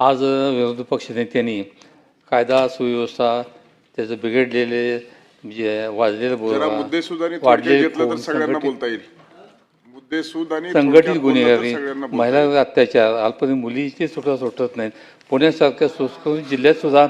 आज विरोधी पक्षनेत्यांनी कायदा सुव्यवस्था त्याचं बिघडलेले म्हणजे वाजलेलं तर खून, सगळ्यांना संघटित- बोलता येईल. आणि गुन्हेगारी महिला अत्याचार अल्पनी मुलीची सुद्धा सुटत नाहीत. पुण्यासारख्या सुस्कृत जिल्ह्यात सुद्धा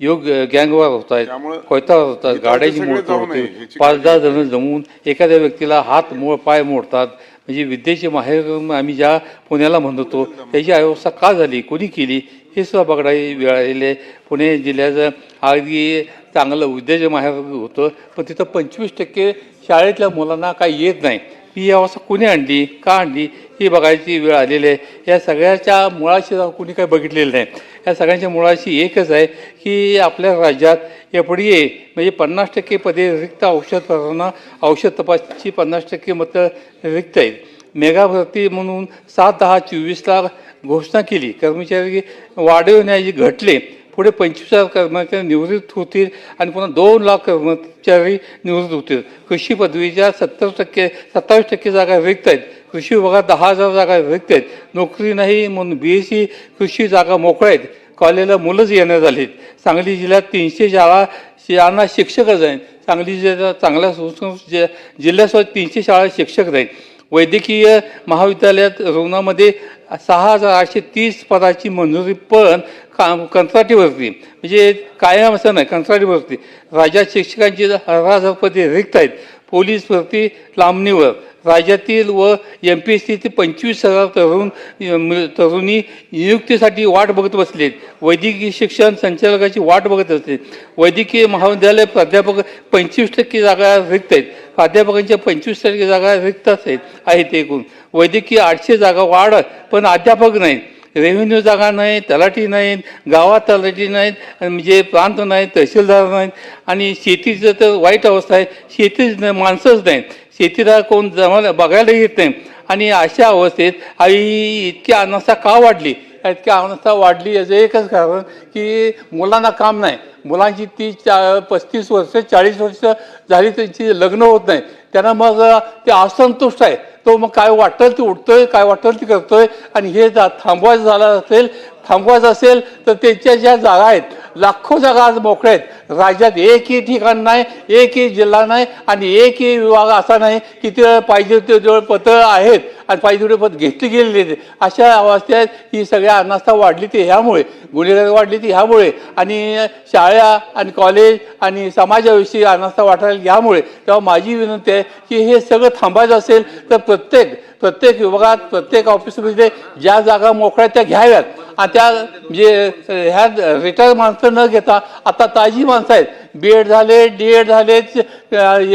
योग गँगवार होत आहेत कोयतावर होतात गाड्याची नये, होते पाच दहा जण जमून एखाद्या व्यक्तीला हात मोड पाय मोडतात. म्हणजे विद्येची माहेर आम्ही ज्या पुण्याला म्हणतो त्याची अवस्था का झाली? कोणी केली? हे सुद्धा बघायला वेळ आलेली पुणे जिल्ह्याचं अगदी चांगलं विद्येचं माहेर होतं पण तिथं पंचवीस टक्के शाळेतल्या मुलांना काही येत नाही. ही अवस्था कोणी आणली? का आणली? ही बघायची वेळ आलेली आहे. या सगळ्याच्या मुळाशी कुणी कोणी काही बघितलेलं नाही. या सगळ्यांच्या मुळाशी एकच आहे की आपल्या राज्यात एफ डी ए म्हणजे पन्नास टक्के पदे रिक्त औषध करताना औषध तपासची पन्नास टक्के मतं रिक्त आहेत. मेगाभरती म्हणून सात दहा चोवीसला घोषणा केली. कर्मचारी वाढवण्याची घटले पुढे पंचवीस हजार कर्मचारी निवृत्त होतील आणि पुन्हा दोन लाख कर्मचारी निवृत्त होतील. कृषी पदवीच्या सत्तर टक्के सत्तावीस टक्के जागा रिक्त आहेत. कृषी विभागात दहा हजार जागा रिक्त आहेत. नोकरी नाही म्हणून बी एस सी कृषी जागा मोकळ्या आहेत. कॉलेजला मुलंच येणं झालीत. सांगली जिल्ह्यात तीनशे शाळा शाळांना शिक्षकच आहेत. सांगली जिल्ह्यात चांगल्या संस्कृत जि जिल्ह्यासोबत तीनशे शाळा शिक्षक आहेत. वैद्यकीय महाविद्यालयात रुग्णामध्ये सहा हजार आठशे तीस पदाची मंजुरी पण काम कंत्राटीवरती म्हणजे कायम असं नाही कंत्राटीवरती राज्यात शिक्षकांची हजार हजार पदे रिक्त आहेत. पोलीस भरती लांबणीवर. राज्यातील व एम पी एस सीचे पंचवीस हजार तरुण तरुणी नियुक्तीसाठी वाट बघत बसलेत. वैद्यकीय शिक्षण संचालकाची वाट बघत असते वैद्यकीय महाविद्यालय प्राध्यापक पंचवीस टक्के जागा रिक्त आहेत. प्राध्यापकांच्या पंचवीस टक्के जागा रिक्त आहेत आहेत एकूण. वैद्यकीय आठशे जागा वाढ पण अध्यापक नाहीत. रेव्हेन्यू जागा नाही तलाठी नाहीत गावात तलाठी नाहीत म्हणजे प्रांत नाहीत तहसीलदार नाहीत. आणि शेतीचं तर वाईट अवस्था आहे. शेतीच नाही माणसंच नाहीत. शेतीला कोण जमायला बघायला येत नाही. आणि अशा अवस्थेत आई इतकी अनासा का वाढली? इतकी अवस्था वाढली याचं एकच कारण की मुलांना काम नाही. मुलांची ती चा पस्तीस वर्ष चाळीस वर्ष झाली त्यांची लग्न होत नाही. त्यांना मग ते असंतुष्ट आहे. तो मग काय वाटेल ते उठतोय काय वाटेल ते करतोय आणि हे जा थांबवायचं झालं असेल थांबवायचं असेल तर त्यांच्या ज्या जागा आहेत लाखो जागा आज मोकळ्या आहेत. राज्यात एकही ठिकाण नाही एकही जिल्हा नाही आणि एकही विभाग असा नाही की ते पाहिजे ते जवळ पत्र आहेत. आणि पाहिजे पद घेतली गेलेली आहेत अशा अवस्थेत ही सगळ्या अनास्था वाढली ती ह्यामुळे गुन्हेगारी वाढली ती ह्यामुळे आणि शाळा आणि कॉलेज आणि समाजाविषयी अनास्था वाटायला यामुळे तेव्हा माझी विनंती आहे की हे सगळं थांबायचं असेल तर प्रत्येक प्रत्येक विभागात प्रत्येक ऑफिसमध्ये ज्या जागा मोकळ्या त्या घ्याव्यात. आणि त्या म्हणजे ह्या रिटायर माणसं न घेता आता ताजी माणसं आहेत. बी एड झाले डी एड झाले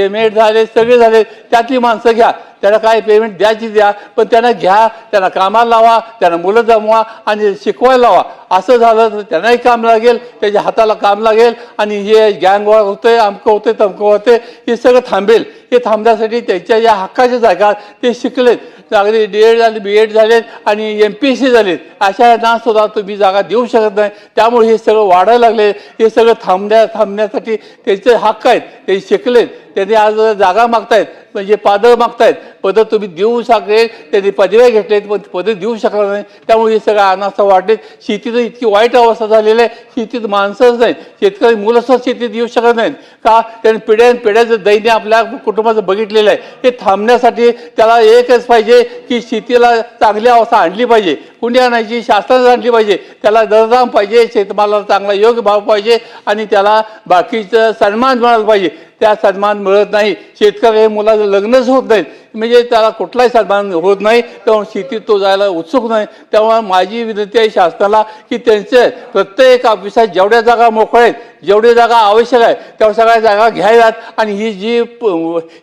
एम एड झाले सगळे झाले त्यातली माणसं घ्या. त्याला काय पेमेंट द्यायची द्या पण त्यांना घ्या त्यांना कामाला लावा त्यांना मुलं जमवा आणि शिकवायला लावा. असं झालं तर त्यांनाही काम लागेल त्याच्या हाताला काम लागेल आणि हे गँगवर होतंय अमकं होतंय तमकं होते हे सगळं थांबेल. हे थांबण्यासाठी त्यांच्या ज्या हक्काच्या जागा ते शिकलेत. अगदी डी एड झाले बी एड झालेत आणि एम पी एस सी झालेत. अशा ना सुद्धा तुम्ही जागा देऊ शकत नाही. त्यामुळे हे सगळं वाढायला लागले. हे सगळं थांबण्या थांबण्यासाठी त्यांचे हक्क आहेत. ते शिकलेत. त्यांनी आज जागा मागतायत. म्हणजे पादळ मागतायत. पदं तुम्ही देऊ शकले त्यांनी पदव्या घेतलेत पण पदं देऊ शकणार नाही. त्यामुळे हे सगळं अनास्था वाढलेत. शेतीचं इतकी वाईट अवस्था झालेली आहे. शेतीत माणसंच नाहीत. शेतकरी मुलंसुद्धा शेतीत येऊ शकत नाहीत. का? त्यांनी पिढ्यान पिढ्याचं दैन्य आपल्या कुटुंबाचं बघितलेलं आहे. हे थांबण्यासाठी त्याला एकच पाहिजे की शेतीला चांगली अवस्था आणली पाहिजे. कुणी आणायची? शासनानं आणली पाहिजे. त्याला दरदाम पाहिजे. शेतमालाला चांगला योग्य भाव पाहिजे. आणि त्याला बाकीचं सन्मान मिळाला पाहिजे. त्या सन्मान मिळत नाही. शेतकरी हे मुलाचं लग्नच होत नाहीत म्हणजे त्याला कुठलाही सन्मान होत नाही. तेव्हा शेतीत तो जायला उत्सुक नाही. तेव्हा माझी विनंती आहे शासनाला की त्यांचे प्रत्येक ऑफिसात जेवढ्या जागा मोकळ्या आहेत जेवढी जागा आवश्यक आहे तेवढ्या सगळ्या जागा घ्याव्यात. आणि ही जी प-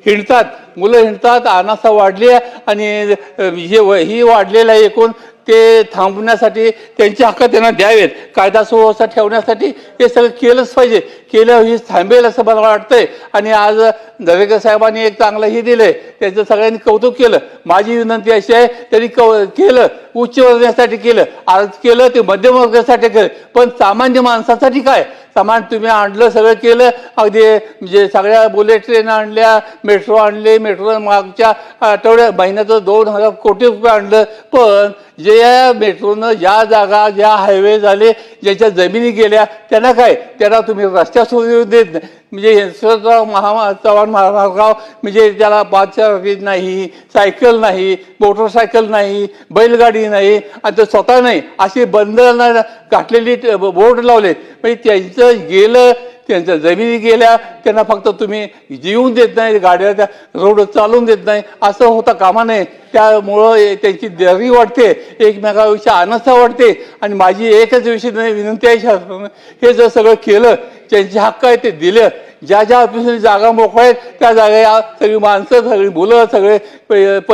हिंडतात मुलं हिंडतात अनासा वाढली आहे. आणि हे व- ही वाढलेलं आहे एकूण. ते थांबवण्यासाठी त्यांचे हक्क त्यांना द्यावेत. कायदा सुव्यवस्था ठेवण्यासाठी हे सगळं केलंच पाहिजे. केलं ही थांबेल असं मला वाटतंय. आणि आज दरेकर साहेबांनी एक चांगलं हे दिलंय. त्याचं सगळ्यांनी कौतुक केलं. माझी विनंती अशी आहे त्यांनी कौ केलं. उच्च वर्गासाठी केलं. आज केलं ते मध्यम वर्गासाठी केलं. पण सामान्य माणसासाठी काय? सामान तुम्ही आणलं सगळं केलं. अगदी म्हणजे सगळ्या बुलेट ट्रेन आणल्या मेट्रो आणले मेट्रो मागच्या आठवड्या महिन्याचं दोन हजार कोटी रुपये आणलं. पण जे या मेट्रोनं ज्या जागा ज्या हायवे झाले ज्याच्या जमिनी गेल्या त्यांना काय? त्यांना तुम्ही रस्त्या सोडू देत नाही. म्हणजे यशवंतराव महा चव्हाण महाराजराव म्हणजे त्याला बादशाह नाही सायकल नाही मोटरसायकल नाही बैलगाडी नाही आणि ते स्वतः नाही अशी बंधनं घातलेली बोर्ड लावले. म्हणजे त्यांचं गेलं त्यांच्या जमिनी गेल्या त्यांना फक्त तुम्ही जीवन देत नाही गाड्या त्या रोड चालवून देत नाही असं होता कामा नये. त्यामुळं त्यांची दरी वाटते एकमेकाविषयी अनस्था वाटते आणि माझी एकच विषय विनंती आहे शासनानं हे जर सगळं केलं त्यांचे हक्क आहे ते दिलं. ज्या ज्या ऑफिसमध्ये जागा मोकळ्या आहेत त्या जागा सगळी माणसं सगळी मुलं सगळे प-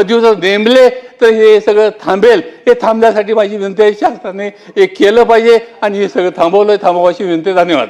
नेमले तर हे सगळं थांबेल. हे थांबण्यासाठी माझी विनंती आहे शासनाने हे केलं पाहिजे आणि हे सगळं थांबवलं थांबवायची विनंती धन्यवाद.